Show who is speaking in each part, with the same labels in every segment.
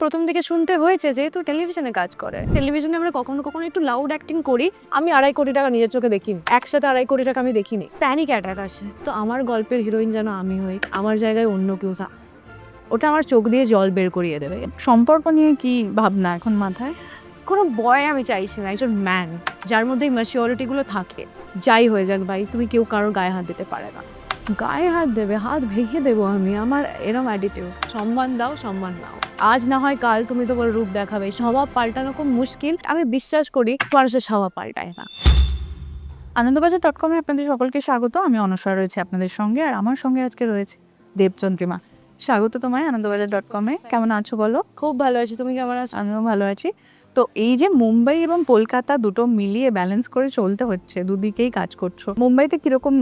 Speaker 1: প্রথম দিকে শুনতে হয়েছে যেহেতু টেলিভিশনে কাজ করে। টেলিভিশনে আমরা কখনো কখনো একটু লাউড অ্যাক্টিং করি। আমি আড়াই কোটি টাকা নিজের চোখে দেখিনি। একসাথে আড়াই কোটি টাকা আমি দেখিনি। প্যানিক অ্যাটাক আসে। তো আমার গল্পের হিরোইন যেন আমি হই আমার জায়গায় অন্য কেউ থাক ওটা আমার চোখ দিয়ে জল বের করিয়ে দেবে।
Speaker 2: সম্পর্ক নিয়ে কি ভাবনা এখন মাথায়?
Speaker 1: কোনো বয় আমি চাইছি না একজন ম্যান যার মধ্যে ম্যাচিওরিটিগুলো থাকে। যাই হয়ে যাক ভাই তুমি কেউ কারোর গায়ে হাত দিতে পারে না। গায়ে হাত দেবে হাত ভেঙে দেবো আমি আমার এরম অ্যাটিটিউড সম্মান দাও সম্মান নাও। আজ না হয় কাল তুমি তোমার রূপ দেখাবে। স্বভাব পাল্টানো খুব মুশকিল। আমি বিশ্বাস করি মানুষের স্বভাব পাল্টায় না।
Speaker 2: আনন্দবাজার ডট কমে আপনাদের সকলকে স্বাগত। আমি অনস্বর রয়েছে আপনাদের সঙ্গে আর আমার সঙ্গে আজকে রয়েছে দেবচন্দ্রিমা। স্বাগত তোমায় আনন্দবাজার ডট কমে কেমন আছো বলো?
Speaker 1: খুব ভালো আছি। তুমি কেমন আছো?
Speaker 2: আমিও ভালো আছি। তো এই যে মুম্বাই এবং কলকাতা দুটো মিলিয়ে ব্যালেন্স করে চলতে হচ্ছে দুদিকেই কাজ করছ। মুম্বাইতে কীরকম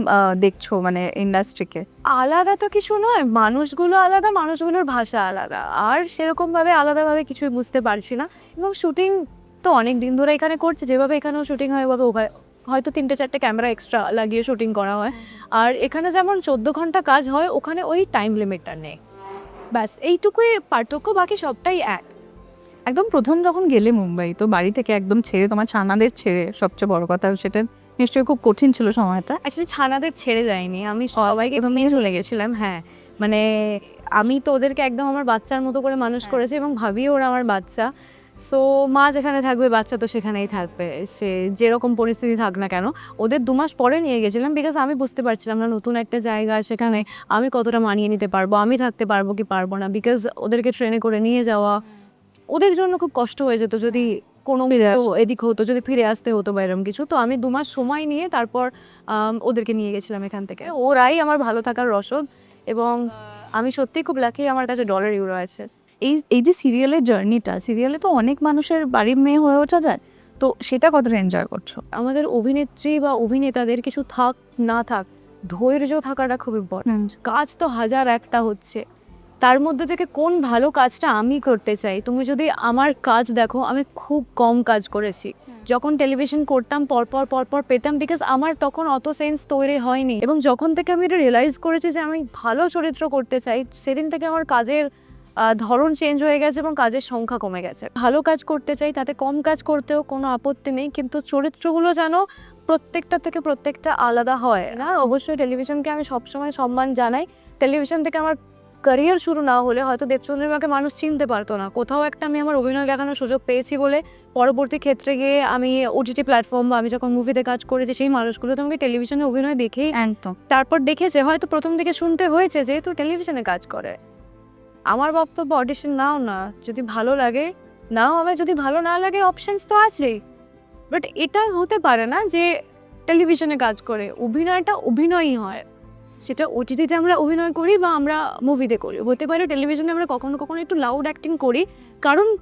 Speaker 2: দেখছ মানে ইন্ডাস্ট্রিকে
Speaker 1: আলাদা তো কিছু নয় মানুষগুলো আলাদা মানুষগুলোর ভাষা আলাদা। আর সেরকমভাবে আলাদাভাবে কিছুই বুঝতে পারছি না। এবং শুটিং তো অনেক দিন ধরে এখানে করছে যেভাবে এখানেও শুটিং হয় ওভাবে ওভাবে হয়তো তিনটে চারটে ক্যামেরা এক্সট্রা লাগিয়ে শুটিং করা হয়। আর এখানে যেমন চোদ্দ ঘণ্টা কাজ হয় ওখানে ওই টাইম লিমিটটা নেই। ব্যাস এইটুকুই পার্থক্য বাকি সবটাই এক।
Speaker 2: একদম প্রথম যখন গেলে মুম্বাই তো বাড়ি থেকে একদম ছেড়ে তোমার ছানাদের ছেড়ে সবচেয়ে বড় কথা সেটা নিশ্চয়ই খুব কঠিন ছিল সময়টা।
Speaker 1: অ্যাকচুয়ালি ছানাদের ছেড়ে যায়নি আমি সবাইকে এভাবেই চলে গেছিলাম হ্যাঁ। মানে আমি তো ওদেরকে একদম আমার বাচ্চার মতো করে মানুষ করেছি এবং ভাবিও ওরা আমার বাচ্চা। সো মা যেখানে থাকবে বাচ্চা তো সেখানেই থাকবে। সে যেরকম পরিস্থিতি থাক না কেন ওদের দু মাস পরে নিয়ে গেছিলাম বিকজ আমি বুঝতে পারছিলাম না নতুন একটা জায়গা সেখানে আমি কতটা মানিয়ে নিতে পারব আমি থাকতে পারব কি পারব না বিকজ ওদেরকে ট্রেনে করে নিয়ে যাওয়া ওদের জন্য খুব কষ্ট হয়ে যেত যদি কোনো। এদিক হতো যদি ফিরে আসতে হতো বা এরকম কিছু। তো আমি দু মাস সময় নিয়ে তারপর ওদেরকে নিয়ে গেছিলাম এখান থেকে। ওরাই আমার ভালো থাকার রসদ এবং আমি সত্যিই খুব লাকি আমার কাছে ডলার ইউরো আছে।
Speaker 2: এই এই যে সিরিয়ালের জার্নিটা সিরিয়ালে তো অনেক মানুষের বাড়ির মেয়ে হয়ে ওঠা যায়। তো সেটা কতটা এনজয় করছ?
Speaker 1: আমাদের অভিনেত্রী বা অভিনেতাদের কিছু থাক না থাক ধৈর্য থাকাটা খুব ইম্পর্টেন্ট কাজ তো হাজার একটা হচ্ছে। তার মধ্যে থেকে কোন ভালো কাজটা আমি করতে চাই? তুমি যদি আমার কাজ দেখো আমি খুব কম কাজ করেছি। যখন টেলিভিশন করতাম পরপর পরপর পেতাম বিকজ আমার তখন অত সেন্স তৈরি হয়নি। এবং যখন থেকে আমি এটা রিয়েলাইজ করেছি যে আমি ভালো চরিত্র করতে চাই সেদিন থেকে আমার কাজের ধরন চেঞ্জ হয়ে গেছে এবং কাজের সংখ্যা কমে গেছে। ভালো কাজ করতে চাই তাতে কম কাজ করতেও কোনো আপত্তি নেই কিন্তু চরিত্রগুলো যেন প্রত্যেকটা থেকে প্রত্যেকটা আলাদা হয় না। অবশ্যই টেলিভিশনকে আমি সবসময় সম্মান জানাই। টেলিভিশন থেকে আমার ক্যারিয়ার শুরু না হলে হয়তো দেবচন্দ্রিমাকে মানুষ চিনতে পারতো না। কোথাও একটা আমি আমার অভিনয় দেখানোর সুযোগ পেয়েছি বলে পরবর্তী ক্ষেত্রে গিয়ে আমি ওটিটি প্ল্যাটফর্ম বা আমি যখন মুভিতে কাজ করেছি সেই মানুষগুলো তো আমাকে টেলিভিশনে অভিনয় দেখেই
Speaker 2: একদম।
Speaker 1: তারপর দেখেছে হয়তো প্রথম দিকে শুনতে হয়েছে যেহেতু টেলিভিশনে কাজ করে। আমার বক্তব্য অডিশন নাও না যদি ভালো লাগে নাও। আমার যদি ভালো না লাগে অপশনস তো আছেই। বাট এটা হতে পারে না যে টেলিভিশনে কাজ করে অভিনয়টা অভিনয়ই হয়। সেটা ওটিটিতে আমরা অভিনয় করি বা আমরা মুভিতে করি। হতে পারে টেলিভিশনে আমরা কখনো কখনো একটু লাউড অ্যাক্টিং করি। কারণ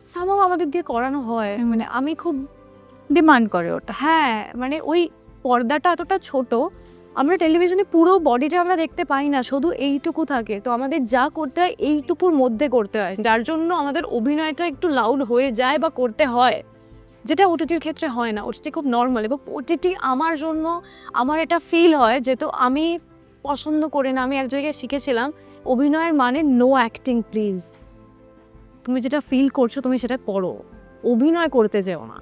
Speaker 1: সামাও আমাদের দিয়ে করানো হয়। মানে আমি খুব
Speaker 2: ডিমান্ড করে ওটা।
Speaker 1: হ্যাঁ মানে ওই পর্দাটা এতটা ছোট আমরা টেলিভিশনে পুরো বডিটা আমরা দেখতে পাই না শুধু এইটুকু থাকে। তো আমাদের যা করতে হয় এইটুকুর মধ্যে করতে হয়। যার জন্য আমাদের অভিনয়টা একটু লাউড হয়ে যায় বা করতে হয়। যেটা ওটিটির ক্ষেত্রে হয় না। ওটিটি খুব নর্মাল এবং ওটিটি আমার জন্য আমার এটা ফিল হয় যেহেতু আমি পছন্দ করি না, আমি এক জায়গায় শিখেছিলাম, অভিনয়ের মানে নো অ্যাক্টিং প্লিজ তুমি যেটা ফিল করছ, তুমি সেটা করো। অভিনয় করতে যেও না।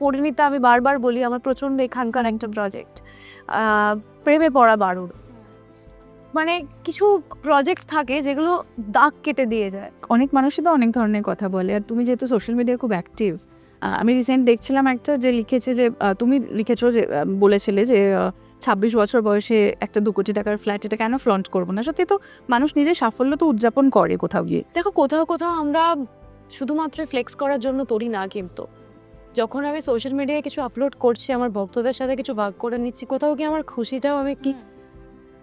Speaker 1: পরিণীতা, আমি বারবার বলি, আমার প্রচণ্ড এখানকার একটা প্রজেক্ট প্রেমে পড়া বারুর। মানে কিছু প্রজেক্ট থাকে যেগুলো দাগ কেটে দিয়ে যায়।
Speaker 2: অনেক মানুষই তো অনেক ধরনের কথা বলে, আর তুমি যেহেতু সোশ্যাল মিডিয়া খুব অ্যাক্টিভ আমি রিসেন্ট দেখছিলাম একটা যে লিখেছে যে তুমি লিখেছো যে বলেছিলে যে ছাব্বিশ বছর বয়সে একটা দু কোটি টাকার ফ্ল্যাট এটা কেন ফ্লন্ট করব না? সত্যি তো মানুষ নিজের সাফল্য তো উদযাপন করে কোথাও গিয়ে।
Speaker 1: দেখো কোথাও কোথাও আমরা শুধুমাত্র ফ্লেক্স করার জন্য তৈরি না কিন্তু। যখন আমি সোশ্যাল মিডিয়ায় কিছু আপলোড করছি আমার ভক্তদের সাথে কিছু ভাগ করে নিচ্ছি কোথাও কি আমার খুশিটাও আমি কি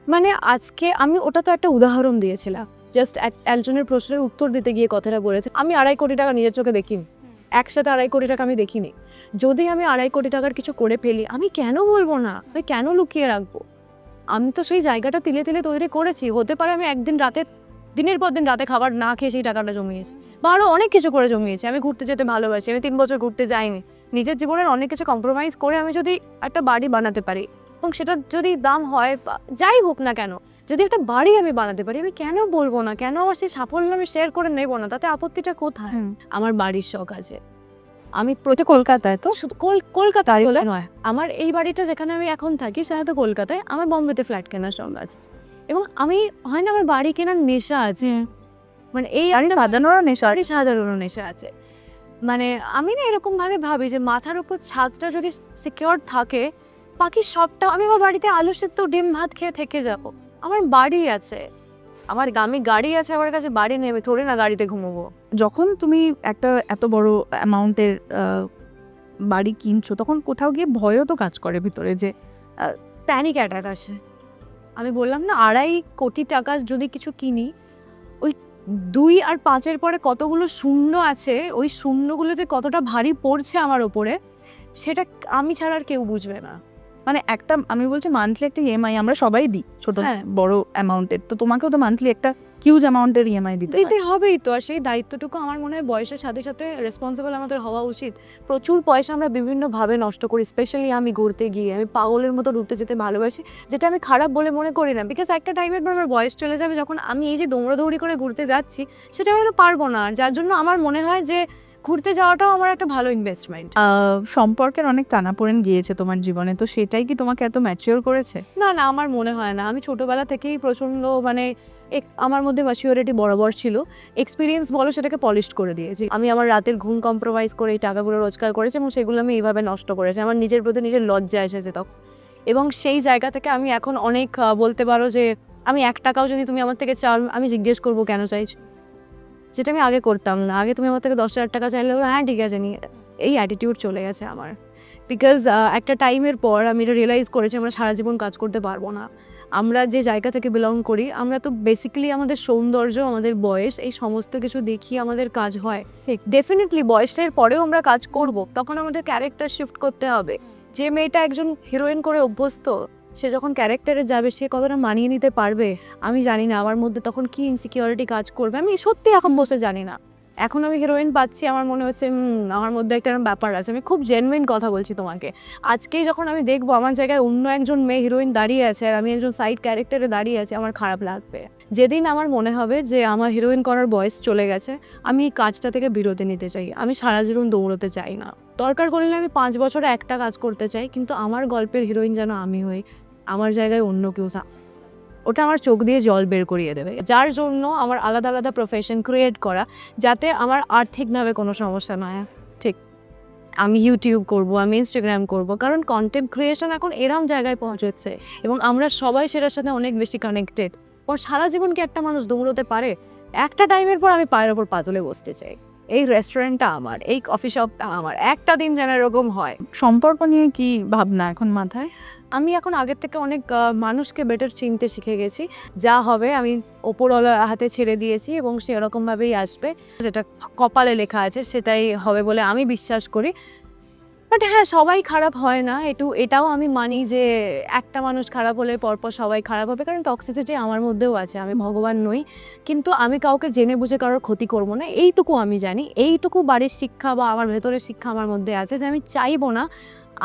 Speaker 1: মানে আজকে আমি ওটা তো একটা উদাহরণ দিয়েছিলাম। জাস্ট একজনের প্রশ্নের উত্তর দিতে গিয়ে কথাটা বলেছে। আমি আড়াই কোটি টাকা নিজের চোখে দেখিনি। একসাথে আড়াই কোটি টাকা আমি দেখিনি। যদি আমি আড়াই কোটি টাকার কিছু করে ফেলি, আমি কেন বলব না? আমি কেন লুকিয়ে রাখব? আমি তো সেই জায়গাটা তিলে তিলে তৈরি করেছি। হতে পারে আমি একদিন রাতে, দিনের পর দিন রাতে খাবার না খেয়ে সেই টাকাটা জমিয়েছি। বা আরও অনেক কিছু করে জমিয়েছি। আমি ঘুরতে যেতে ভালোবাসি, আমি তিন বছর ঘুরতে যাইনি। নিজের জীবনের অনেক কিছু কম্প্রোমাইজ করে আমি যদি একটা বাড়ি বানাতে পারি, এবং সেটার যদি দাম হয় যাই হোক না কেন যদি একটা বাড়ি আমি বানাতে পারি আমি কেন বলব না? কেন আমার সেই সাফল্য আমি শেয়ার করে নেব না? তাতে আপত্তিটা কোথায়? আমার বাড়ির শখ আছে। আমি
Speaker 2: প্রতি কলকাতায় তো
Speaker 1: শুধু কল- কলকাতায় নয়। আমার এই বাড়িটা যেখানে আমি এখন থাকি সেটা তো কলকাতায় আমার বম্বেতে ফ্ল্যাট কেনার শখ আছে। এবং আমি হয় না আমার বাড়ি কেনার নেশা আছে? মানে এই
Speaker 2: বাড়ি সাজানোরও নেশা
Speaker 1: বাড়ি সাধারণ নেশা আছে। মানে আমি না এরকম ভাবে ভাবি যে মাথার উপর ছাদটা যদি সিকিওর থাকে বাকি সবটা আমি আমার বাড়িতে আলু সেদ্ধ ডিম ভাত খেয়ে থেকে যাব। আমার বাড়ি আছে। আমার আমি গাড়ি আছে আমার কাছে বাড়ি নেবে থোড়ে না গাড়িতে ঘুমোবো।
Speaker 2: যখন তুমি একটা এত বড় অ্যামাউন্টের বাড়ি কিনছো তখন কোথাও গিয়ে ভয়ও তো কাজ করে ভিতরে যে
Speaker 1: প্যানিক অ্যাটাক আসে। আমি বললাম না আড়াই কোটি টাকা যদি কিছু কিনি ওই দুই আর পাঁচের পরে কতগুলো শূন্য আছে ওই শূন্যগুলো যে কতটা ভারী পড়ছে আমার ওপরে সেটা আমি ছাড়া আর কেউ বুঝবে না।
Speaker 2: মানে একটা আমি বলছি মান্থলি একটা ইএমআই আমরা সবাই দিই ছোট
Speaker 1: হ্যাঁ।
Speaker 2: বড় অ্যামাউন্টের তো তোমাকেও তো মান্থলি একটা হিউজ অ্যামাউন্টের ইএমআই দিতে।
Speaker 1: দিতে হবেই তো। আর সেই দায়িত্বটুকু আমার মনে হয় বয়সের সাথে সাথে রেসপন্সিবল আমাদের হওয়া উচিত। প্রচুর পয়সা আমরা বিভিন্নভাবে নষ্ট করি স্পেশালি আমি ঘুরতে গিয়ে আমি পাগলের মতো ঘুরতে যেতে ভালোবাসি যেটা আমি খারাপ বলে মনে করি না। বিকজ একটা টাইমের পর আমার বয়স চলে যাবে যখন আমি এই যে দৌড়াদৌড়ি করে ঘুরতে যাচ্ছি সেটা হয়তো পারব না। যার জন্য আমার মনে হয় যে ঘুরতে যাওয়াটাও আমার একটা ভালো ইনভেস্টমেন্ট
Speaker 2: সম্পর্কের অনেক টানাপোড়েন গিয়েছে তোমার জীবনে তো সেটাই কি তোমাকে এত ম্যাচিওর করেছে?
Speaker 1: না না আমার মনে হয় না। আমি ছোটোবেলা থেকেই প্রচণ্ড মানে এক- আমার মধ্যে ম্যাচিওরিটি বরাবর ছিল। এক্সপিরিয়েন্স বলো সেটাকে পলিশ করে দিয়েছি। আমি আমার রাতের ঘুম কম্প্রোমাইজ করে এই টাকাগুলো রোজগার করেছি এবং সেগুলো আমি এইভাবে নষ্ট করেছি। আমার নিজের প্রতি নিজের লজ্জা এসেছে তখন। এবং সেই জায়গা থেকে আমি এখন অনেক বলতে পারো যে আমি এক টাকাও যদি তুমি আমার থেকে চাও আমি জিজ্ঞেস করব কেন চাইছো? যেটা আমি আগে করতাম না। আগে তুমি আমার থেকে দশ হাজার টাকা চাইলে হ্যাঁ ঠিক আছে নিয়ে এই অ্যাটিটিউড চলে গেছে আমার। বিকজ একটা টাইমের পর আমি এটা রিয়েলাইজ করেছি আমরা সারা জীবন কাজ করতে পারব না। আমরা যে জায়গা থেকে বিলং করি আমরা তো বেসিক্যালি আমাদের সৌন্দর্য আমাদের বয়স এই সমস্ত কিছু দেখিয়ে আমাদের কাজ হয়। ঠিক। ডেফিনেটলি বয়সের পরেও আমরা কাজ করব তখন আমাদের ক্যারেক্টার শিফট করতে হবে। যে মেয়েটা একজন হিরোইন করে অভ্যস্ত সে যখন ক্যারেক্টারে যাবে, সে কতটা মানিয়ে নিতে পারবে, আমি জানি না। আমার মধ্যে তখন কি ইনসিকিউরিটি কাজ করবে, আমি সত্যি এখন বসে জানি না। এখন আমি হিরোইন পাচ্ছি, আমার মনে হচ্ছে আমার মধ্যে একটা ব্যাপার আছে। আমি খুব জেনুইন কথা বলছি তোমাকে। আজকেই যখন আমি দেখব আমার জায়গায় অন্য একজন মেয়ে হিরোইন দাঁড়িয়ে আছে আর আমি একজন সাইড ক্যারেক্টারে দাঁড়িয়ে আছি, আমার খারাপ লাগবে। যেদিন আমার মনে হবে যে আমার হিরোইন করার বয়স চলে গেছে, আমি এই কাজটা থেকে বিরতি নিতে চাই। আমি সারা জীবন দৌড়তে চাই না। দরকার করলে আমি পাঁচ বছরে একটা কাজ করতে চাই, কিন্তু আমার গল্পের হিরোইন যেন আমি হই। আমার জায়গায় অন্য কেউ ওটা আমার চোখ দিয়ে জল বের করিয়ে দেবে। যার জন্য আমার আলাদা আলাদা প্রফেশন ক্রিয়েট করা, যাতে আমার আর্থিকভাবে কোনো সমস্যা না হয়। ঠিক। আমি ইউটিউব করব, আমি ইনস্টাগ্রাম করব, কারণ কন্টেন্ট ক্রিয়েশন এখন এরম জায়গায় পৌঁছেছে এবং আমরা সবাই সেটার সাথে অনেক বেশি কানেক্টেড ওর সারা জীবন কি একটা মানুষ দৌড়তে পারে? একটা টাইমের পর আমি পায়ের ওপর পাতলে বসতে চাই। এই রেস্টুরেন্টটা আমার এই কফি শপটা আমার একটা দিন যেন এরকম হয়।
Speaker 2: সম্পর্ক নিয়ে কি ভাবনা এখন মাথায়?
Speaker 1: আমি এখন আগের থেকে অনেক মানুষকে বেটার চিনতে শিখে গেছি। যা হবে আমি ওপরওয়ালার হাতে ছেড়ে দিয়েছি এবং সেরকমভাবেই আসবে। যেটা কপালে লেখা আছে সেটাই হবে বলে আমি বিশ্বাস করি। বাট হ্যাঁ সবাই খারাপ হয় না। একটু এটাও আমি মানি যে, একটা মানুষ খারাপ হলে পরপর সবাই খারাপ হবে। কারণ টক্সিসিটি আমার মধ্যেও আছে, আমি ভগবান নই। কিন্তু আমি কাউকে জেনে বুঝে কারোর ক্ষতি করব না। এইটুকু আমি জানি। এইটুকু বাড়ির শিক্ষা বা আমার ভেতরের শিক্ষা আমার মধ্যে আছে যে, আমি চাইব না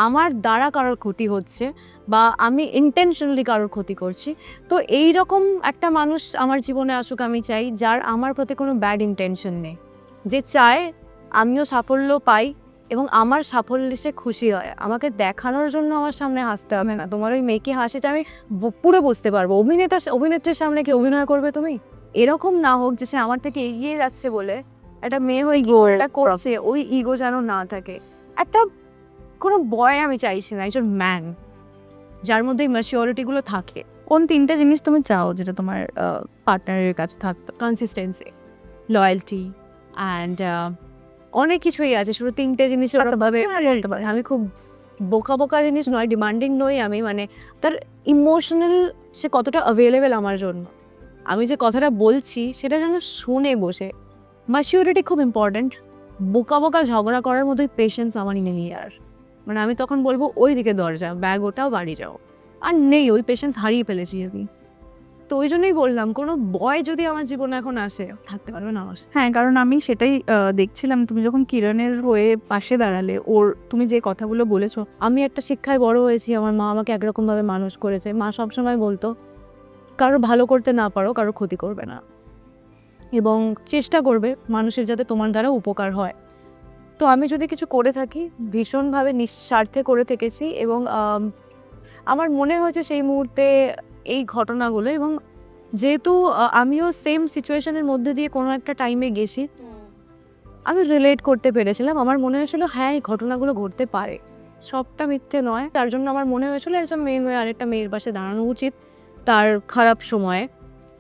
Speaker 1: আমার দ্বারা কারোর ক্ষতি হচ্ছে বা আমি ইন্টেনশনালি কারোর ক্ষতি করছি। তো এই রকম একটা মানুষ আমার জীবনে আসুক আমি চাই, যার আমার প্রতি কোনো ব্যাড ইন্টেনশন নেই। যে চায়, আমিও সাফল্য পাই এবং আমার সাফল্যে সে খুশি হয়। আমাকে দেখানোর জন্য আমার সামনে হাসতে হবে না। তোমার ওই মেয়েকে হাসিটা আমি পুরো বুঝতে পারব। অভিনেতা অভিনেত্রীর সামনে কি অভিনয় করবে তুমি? এরকম না হোক যে সে আমার থেকে এগিয়ে যাচ্ছে বলে একটা মেয়ে হয়ে গিয়ে করছে ওই ইগো যেন না থাকে। একটা কোনো বয় আমি চাইছি না একজন ম্যান যার মধ্যে ম্যাচিওরিটিগুলো থাকে।
Speaker 2: কোন তিনটে জিনিস তুমি চাও যেটা তোমার পার্টনারের কাছে থাকতো
Speaker 1: কনসিস্টেন্সি লয়্যালটি অ্যান্ড অনেক কিছুই আছে। শুধু তিনটে জিনিসের ভাবে আমি খুব বোকা বোকা জিনিস নয় ডিমান্ডিং নই আমি মানে তার ইমোশনাল সে কতটা অ্যাভেলেবেল আমার জন্য। আমি যে কথাটা বলছি সেটা যেন শুনে বসে। ম্যাচিওরিটি খুব ইম্পর্ট্যান্ট বোকা বোকা ঝগড়া করার মতোই পেশেন্স আমার নেই আর মানে আমি তখন বলব ওই দিকে দরজা ব্যাগ ওটাও বাড়ি যাও। আর নেই ওই পেশেন্স হারিয়ে ফেলেছি আমি। তো ওই জন্যই বললাম কোনো বয় যদি আমার জীবনে এখন আসে থাকতে পারবে না আমার
Speaker 2: হ্যাঁ কারণ আমি সেটাই দেখছিলাম তুমি যখন কিরণের হয়ে পাশে দাঁড়ালে ওর তুমি যে কথাগুলো বলেছ
Speaker 1: আমি একটা শিক্ষায় বড় হয়েছি আমার মা আমাকে একরকমভাবে মানুষ করেছে। মা সবসময় বলতো কারও ভালো করতে না পারো কারও ক্ষতি করবে না। এবং চেষ্টা করবে মানুষের যাতে তোমার দ্বারা উপকার হয়। তো আমি যদি কিছু করে থাকি ভীষণভাবে নিঃস্বার্থে করে থেকেছি এবং আমার মনে হয়েছে সেই মুহূর্তে এই ঘটনাগুলো এবং যেহেতু আমিও সেম সিচুয়েশনের মধ্যে দিয়ে কোনো একটা টাইমে গেছি। আমি রিলেট করতে পেরেছিলাম। আমার মনে হয়েছিল হ্যাঁ এই ঘটনাগুলো ঘটতে পারে। সবটা মিথ্যে নয়। তার জন্য আমার মনে হয়েছিল একজন মেয়ে হয়ে আরেকটা মেয়ের পাশে দাঁড়ানো উচিত তার খারাপ সময়ে।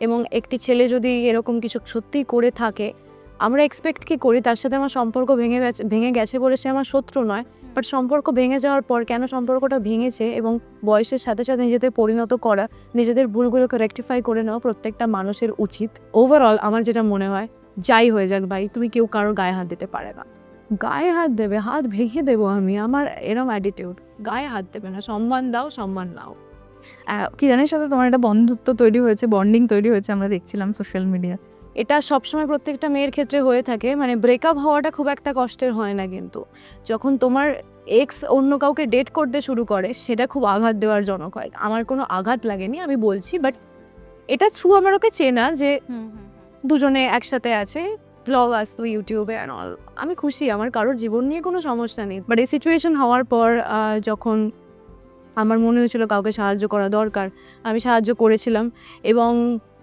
Speaker 1: এবং একটি ছেলে যদি এরকম কিছু সত্যিই করে থাকে আমরা এক্সপেক্ট কি করি? তার সাথে আমার সম্পর্ক ভেঙে গেছে ভেঙে গেছে বলে সে আমার শত্রু নয়। বাট সম্পর্ক ভেঙে যাওয়ার পর কেন সম্পর্কটা ভেঙেছে এবং বয়সের সাথে সাথে নিজেদের পরিণত করা, নিজেদের ভুলগুলোকে রেকটিফাই করে নেওয়া প্রত্যেকটা মানুষের উচিত। ওভারঅল আমার যেটা মনে হয়, যাই হয়ে যাক ভাই, তুমি কেউ কারোর গায়ে হাত দিতে পারে না। গায়ে হাত দেবে, হাত ভেঙে দেবো আমি, আমার এরম অ্যাটিটিউড গায়ে হাত দেবে না, সম্মান দাও, সম্মান নাও।
Speaker 2: কিরানের সাথে তোমার একটা বন্ধুত্ব তৈরি হয়েছে বন্ডিং তৈরি হয়েছে, আমরা দেখছিলাম সোশ্যাল মিডিয়া
Speaker 1: এটা সবসময় প্রত্যেকটা মেয়ের ক্ষেত্রে হয়ে থাকে। মানে ব্রেকআপ হওয়াটা খুব একটা কষ্টের হয় না কিন্তু। যখন তোমার এক্স অন্য কাউকে ডেট করতে শুরু করে সেটা খুব আঘাত দেওয়ার জনক হয়। আমার কোনো আঘাত লাগেনি আমি বলছি বাট এটা থ্রু আমার ওকে চেনা যে দুজনে একসাথে আছে ব্লগ আসতো ইউটিউবে অ্যান্ড অল আমি খুশি আমার কারোর জীবন নিয়ে কোনো সমস্যা নেই। বাট এই সিচুয়েশন হওয়ার পর যখন আমার মনে হয়েছিল কাউকে সাহায্য করা দরকার আমি সাহায্য করেছিলাম এবং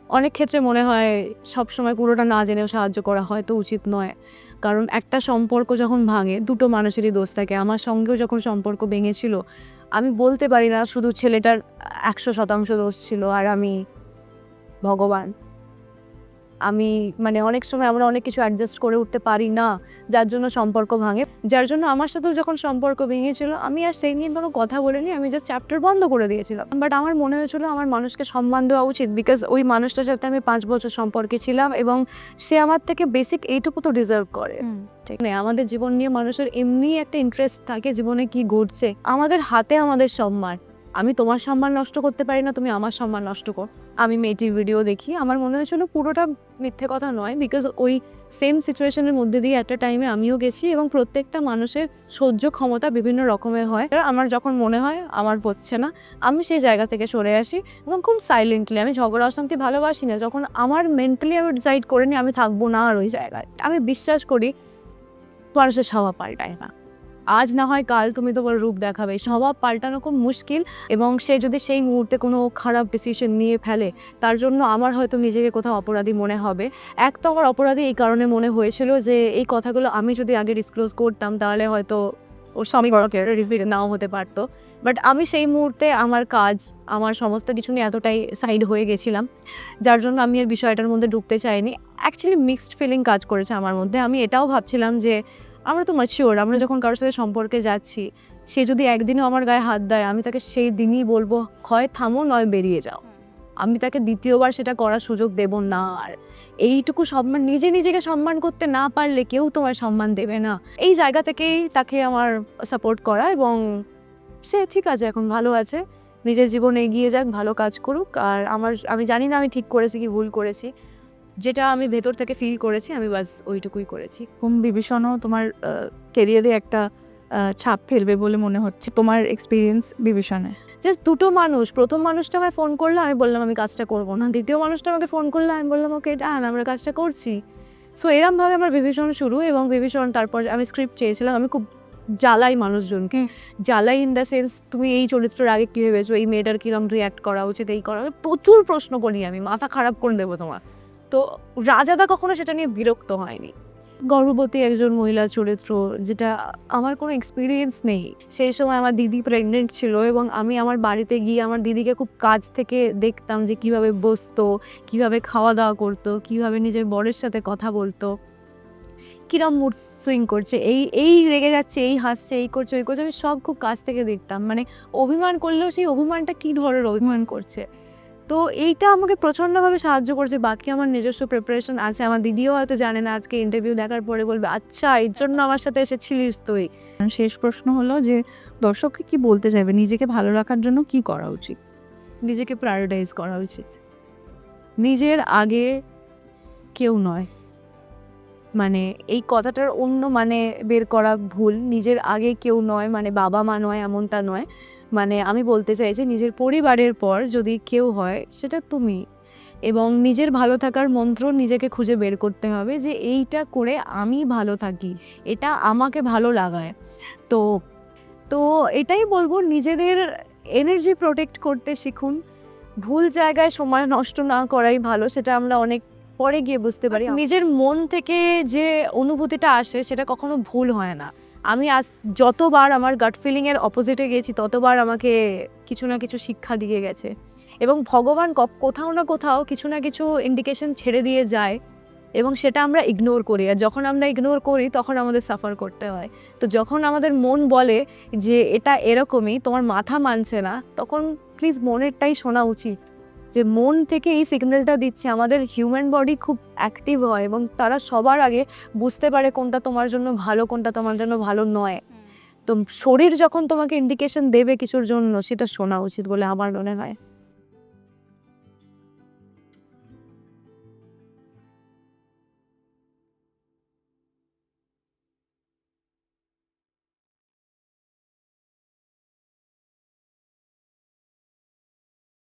Speaker 1: অনেক ক্ষেত্রে মনে হয় সব সময় পুরোটা না জেনেও সাহায্য করা হয়, তো উচিত নয়। কারণ একটা সম্পর্ক যখন ভাঙে, দুটো মানুষেরই দোষ থাকে। আমার সঙ্গেও যখন সম্পর্ক ভেঙেছিল, আমি বলতে পারি না শুধু ছেলেটার একশো শতাংশ দোষ ছিল আর আমি ভগবান। আমি মানে অনেক সময় আমরা অনেক কিছু অ্যাডজাস্ট করে উঠতে পারি না যার জন্য সম্পর্ক ভাঙে। যার জন্য আমার সাথেও যখন সম্পর্ক ভেঙেছিল আমি আর সেই নিয়ে কোনো কথা বলিনি আমি জাস্ট চ্যাপ্টার বন্ধ করে দিয়েছিলাম। বাট আমার মনে হয়েছিল আমার মানুষকে সম্মান দেওয়া উচিত বিকজ ওই মানুষটার সাথে আমি পাঁচ বছর সম্পর্কে ছিলাম এবং সে আমার থেকে বেসিক এইটুকু তো ডিজার্ভ করে। ঠিক নেই আমাদের জীবন নিয়ে মানুষের এমনি একটা ইন্টারেস্ট থাকে জীবনে কি ঘটছে? আমাদের হাতে আমাদের সম্মান। আমি তোমার সম্মান নষ্ট করতে পারি না, তুমি আমার সম্মান নষ্ট কর। আমি মেয়েটির ভিডিও দেখি, আমার মনে হয়েছিল পুরোটা মিথ্যে কথা নয় বিকজ ওই সেম সিচুয়েশনের মধ্যে দিয়ে একটা টাইমে আমিও গেছি এবং প্রত্যেকটা মানুষের সহ্য ক্ষমতা বিভিন্ন রকমের হয়। আমার যখন মনে হয়, আমার হচ্ছে না, আমি সেই জায়গা থেকে সরে আসি এবং খুব সাইলেন্টলি আমি ঝগড়া অশান্তি ভালোবাসি না, যখন আমার মেন্টালি আমি ডিসাইড করে নিই আমি থাকব না আর ওই জায়গায়। আমি বিশ্বাস করি, মানুষের স্বভাব পাল্টায় না। আজ না হয় কাল তুমি তোমার রূপ দেখাবে। স্বভাব পাল্টানো খুব মুশকিল এবং সে যদি সেই মুহূর্তে কোনো খারাপ ডিসিশন নিয়ে ফেলে, তার জন্য আমার হয়তো নিজেকে কোথাও অপরাধী মনে হবে। এক তো আমার অপরাধী এই কারণে মনে হয়েছিল যে এই কথাগুলো আমি যদি আগে ডিসক্লোজ করতাম, তাহলে হয়তো ওর বড়কে রিপিট নাও হতে পারতো। বাট আমি সেই মুহূর্তে আমার কাজ, আমার সমস্ত কিছু নিয়ে এতটাই সাইড হয়ে গেছিলাম, যার জন্য আমি এর বিষয়টার মধ্যে ঢুকতে চাইনি। অ্যাকচুয়ালি মিক্সড ফিলিং কাজ করেছে আমার মধ্যে। আমি এটাও ভাবছিলাম যে আমরা তো ম্যাচিওর আমরা যখন কারোর সাথে সম্পর্কে যাচ্ছি, সে যদি একদিনও আমার গায়ে হাত দেয়, আমি তাকে সেই দিনই বলব, হয় থামো, নয় বেরিয়ে যাও। আমি তাকে দ্বিতীয়বার সেটা করার সুযোগ দেব না, আর এইটুকু সম্মান, নিজে নিজেকে সম্মান করতে না পারলে কেউ তোমার সম্মান দেবে না। এই জায়গা থেকেই তাকে আমার সাপোর্ট করা এবং সে ঠিক আছে, এখন ভালো আছে। নিজের জীবনে এগিয়ে যাক, ভালো কাজ করুক, আর আমার, আমি জানি না আমি ঠিক করেছি কি ভুল করেছি। যেটা আমি ভেতর থেকে ফিল করেছি আমি বাস ওইটুকুই করেছি।
Speaker 2: কোন বিভীষণও তোমার কেরিয়ারে একটা ছাপ ফেলবে বলে মনে হচ্ছে তোমার এক্সপিরিয়েন্স বিভীষণে?
Speaker 1: জাস্ট দুটো মানুষ প্রথম মানুষটা আমায় ফোন করল আমি বললাম আমি কাজটা করব না। দ্বিতীয় মানুষটা আমাকে ফোন করল আমি বললাম ওকে ডান আমরা কাজটা করছি। সো এরমভাবে আমার বিভীষণ শুরু এবং বিভীষণ তারপর আমি স্ক্রিপ্ট চেয়েছিলাম আমি খুব জ্বালাই মানুষজনকে। জ্বালাই ইন দ্য সেন্স তুমি এই চরিত্রের আগে কী ভেবেছো? এই মেয়েটার কিরম রিয়াক্ট করা উচিত? এই করা প্রচুর প্রশ্ন করি আমি মাথা খারাপ করে দেবো তোমার। তো রাজাদা কখনো সেটা নিয়ে বিরক্ত হয়নি। গর্ভবতী একজন মহিলা চরিত্র যেটা আমার কোনো এক্সপিরিয়েন্স নেই। সেই সময় আমার দিদি প্রেগনেন্ট ছিল এবং আমি আমার বাড়িতে গিয়ে আমার দিদিকে খুব কাছ থেকে দেখতাম যে কীভাবে বসতো, কীভাবে খাওয়া দাওয়া করতো, কীভাবে নিজের বরের সাথে কথা বলতো। কিরম মুড সুইং করছে, এই এই রেগে যাচ্ছে, এই হাসছে, এই করছে, ওই করছে, আমি সব খুব কাছ থেকে দেখতাম। মানে অভিমান করলেও সেই অভিমানটা কী ধরনের অভিমান করছে? তো এইটা আমাকে প্রচণ্ডভাবে সাহায্য করছে। বাকি আমার নিজস্ব প্রিপারেশন আছে। আমার দিদিও হয়তো জানে না আজকে ইন্টারভিউ দেখার পরে বলবে আচ্ছা এর জন্য আমার সাথে এসেছিলিস তুই?
Speaker 2: শেষ প্রশ্ন হলো যে দর্শককে কি বলতে চাইবে? নিজেকে ভালো রাখার জন্য কি করা উচিত?
Speaker 1: নিজেকে প্রায়োরিটাইজ করা উচিত। নিজের আগে কেউ নয়। মানে এই কথাটার অন্য মানে বের করা ভুল। নিজের আগে কেউ নয়। মানে বাবা মা নয় এমনটা নয়। মানে আমি বলতে চাইছি নিজের পরিবারের পর যদি কেউ হয় সেটা তুমি। এবং নিজের ভালো থাকার মন্ত্র নিজেকে খুঁজে বের করতে হবে যে এইটা করে আমি ভালো থাকি এটা আমাকে ভালো লাগায়। তো তো এটাই বলব নিজেদের এনার্জি প্রোটেক্ট করতে শিখুন। ভুল জায়গায় সময় নষ্ট না করাই ভালো সেটা আমরা অনেক পরে গিয়ে বুঝতে পারি। নিজের মন থেকে যে অনুভূতিটা আসে সেটা কখনো ভুল হয় না। আমি আজ যতবার আমার গাট ফিলিংয়ের অপোজিটে গেছি, ততবার আমাকে কিছু না কিছু শিক্ষা দিয়ে গেছে। এবং ভগবান কোথাও না কোথাও কিছু না কিছু ইন্ডিকেশন ছেড়ে দিয়ে যায় এবং সেটা আমরা ইগনোর করি। আর যখন আমরা ইগনোর করি, তখন আমাদের সাফার করতে হয়। তো যখন আমাদের মন বলে যে এটা এরকমই, তোমার মাথা মানছে না, তখন প্লিজ মনেরটাই শোনা উচিত। যে মন থেকে এই সিগন্যালটা দিচ্ছে আমাদের হিউম্যান বডি খুব অ্যাক্টিভ হয় এবং তারা সবার আগে বুঝতে পারে কোনটা তোমার জন্য ভালো কোনটা তোমার জন্য ভালো নয়। তো শরীর যখন তোমাকে ইন্ডিকেশন দেবে কিছুর জন্য সেটা শোনা উচিত বলে আমার মনে হয়।